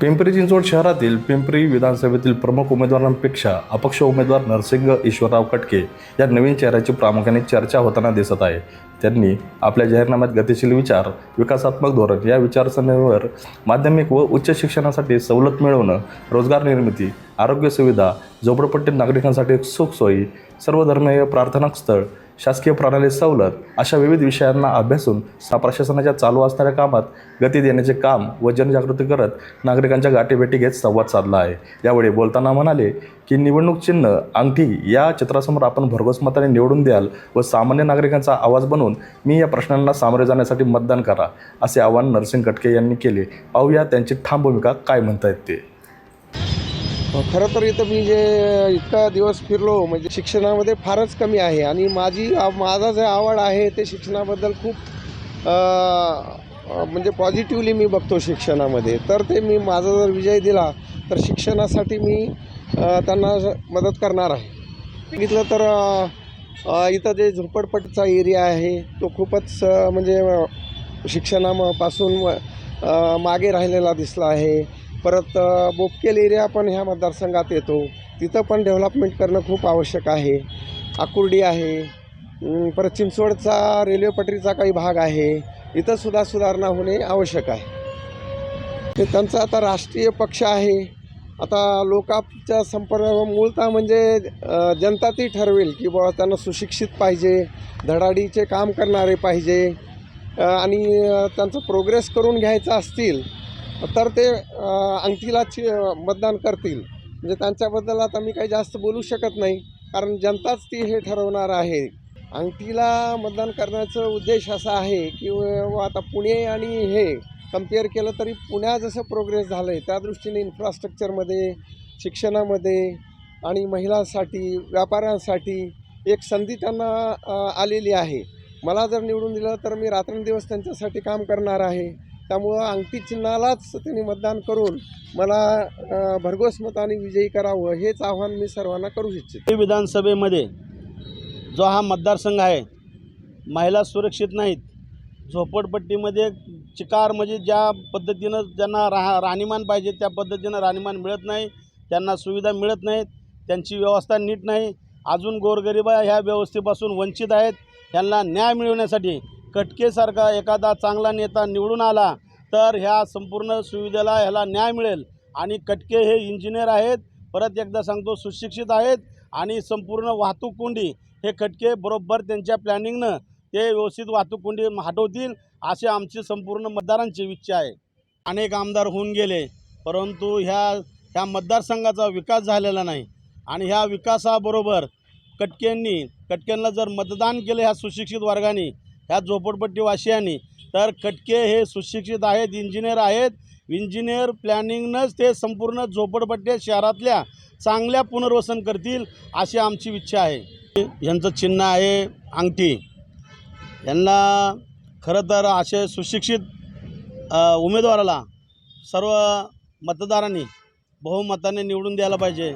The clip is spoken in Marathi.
पिंपरी चिंचवड शहरातील पिंपरी विधानसभेतील प्रमुख उमेदवारांपेक्षा अपक्ष उमेदवार नरसिंग ईश्वरराव कटके या नवीन चेहऱ्याची प्रामुख्याने चर्चा होताना दिसत आहे. त्यांनी आपल्या जाहीरनाम्यात गतिशील विचार विकासात्मक धोरण या विचारसरणीवर माध्यमिक व उच्च शिक्षणासाठी सवलत मिळवणं रोजगार निर्मिती आरोग्य सुविधा झोपडपट्टी नागरिकांसाठी सुखसोयी सर्वधर्मीय प्रार्थना स्थळ शासकीय प्रणाली सवलत अशा विविध विषयांना अभ्यासून प्रशासनाच्या चालू असणाऱ्या कामात गती देण्याचे काम व जनजागृती करत नागरिकांच्या गाठीभेटी घेत संवाद साधला आहे. यावेळी बोलताना म्हणाले की निवडणूक चिन्ह अंगठी या चित्रासमोर आपण भरघोस मताने निवडून द्याल व सामान्य नागरिकांचा आवाज बनवून मी या प्रश्नांना सामोरे जाण्यासाठी मतदान करा असे आवाहन नरसिंग कटके यांनी केले. पाहूया त्यांची ठाम भूमिका काय म्हणतायत ते. खरं तर इथं मी जे इतका दिवस फिरलो म्हणजे शिक्षणामध्ये फारच कमी आहे. आणि माझी माझा जे आवड आहे ते शिक्षणाबद्दल खूप म्हणजे पॉझिटिव्हली मी बघतो शिक्षणामध्ये. तर ते मी माझा जर विजय दिला तर शिक्षणासाठी मी त्यांना मदत करणार आहे. बघितलं तर इथं जे झोपडपट्टीचा एरिया आहे तो खूपच म्हणजे शिक्षणापासून मागे राहिलेला दिसला आहे. परत बोपकेल एरिया पण ह्या मतदारसंघात येतो. तिथं पण डेव्हलपमेंट करणं खूप आवश्यक आहे. आकुर्डी आहे. परत चिंचवडचा रेल्वे पटरीचा काही भाग आहे. इथंसुद्धा सुधारणा होणे आवश्यक आहे. ते त्यांचा आता राष्ट्रीय पक्ष आहे. आता लोकांच्या संपर्क मूळतः म्हणजे जनता ती ठरवेल की बाबा त्यांना सुशिक्षित पाहिजे धडाडीचे काम करणारे पाहिजे आणि त्यांचा त्यांचं प्रोग्रेस करून घ्यायचा असतील तर ते अ, अंगठीला मतदान करतील. म्हणजे त्यांच्याबद्दल आता मी काही जास्त बोलू शकत नाही. कारण जनताच ती हे ठरवणार आहे. अंगठीला मतदान करण्याचा उद्देश असा आहे की व आता पुणे आणि हे कंपेअर केलं तरी पुण्यात जसं प्रोग्रेस झालं आहे त्या दृष्टीने इन्फ्रास्ट्रक्चरमध्ये शिक्षणामध्ये आणि महिलांसाठी व्यापाऱ्यांसाठी एक संधी त्यांना आलेली आहे. मला जर निवडून दिलं तर मी रात्रंदिवस त्यांच्यासाठी काम करणार आहे. त्यामुळं अंगठी चिन्हालाच त्यांनी मतदान करून मला भरघोस मताने विजयी करावं हेच आव्हान मी सर्वांना करू इच्छितो. ते विधानसभेमध्ये जो हा मतदारसंघ आहे महिला सुरक्षित नाहीत झोपडपट्टीमध्ये चिकार म्हणजे ज्या पद्धतीनं ज्यांना राहा राहणीमान पाहिजे त्या पद्धतीनं राहणीमान मिळत नाही त्यांना सुविधा मिळत नाहीत त्यांची व्यवस्था नीट नाही अजून गोरगरिबा ह्या व्यवस्थेपासून वंचित आहेत त्यांना न्याय मिळवण्यासाठी कटकेसारखा एखादा चांगला नेता निवडून आला तर ह्या संपूर्ण सुविधेला ह्याला न्याय मिळेल. आणि कटके हे इंजिनियर आहेत परत एकदा सांगतो सुशिक्षित आहेत आणि संपूर्ण वाहतूक कोंडी हे खटके बरोबर त्यांच्या प्लॅनिंगनं ते व्यवस्थित वाहतूक कोंडी हटवतील असे आमची संपूर्ण मतदारांची इच्छा आहे. अनेक आमदार होऊन गेले परंतु ह्या ह्या मतदारसंघाचा विकास झालेला नाही. आणि ह्या विकासाबरोबर कटकेंनी कटक्यांना जर मतदान केलं ह्या सुशिक्षित वर्गाने ह्या झोपडपट्टीवासियांनी. तर कटके हे सुशिक्षित आहेत इंजिनियर आहेत. इंजिनियर प्लॅनिंगनंच ते संपूर्ण झोपडपट्ट्या शहरातल्या चांगल्या पुनर्वसन करतील अशी आमची इच्छा आहे. यांचं चिन्ह आहे अंगठी. यांना खरं तर असे सुशिक्षित उमेदवाराला सर्व मतदारांनी बहुमताने निवडून द्यायला पाहिजे.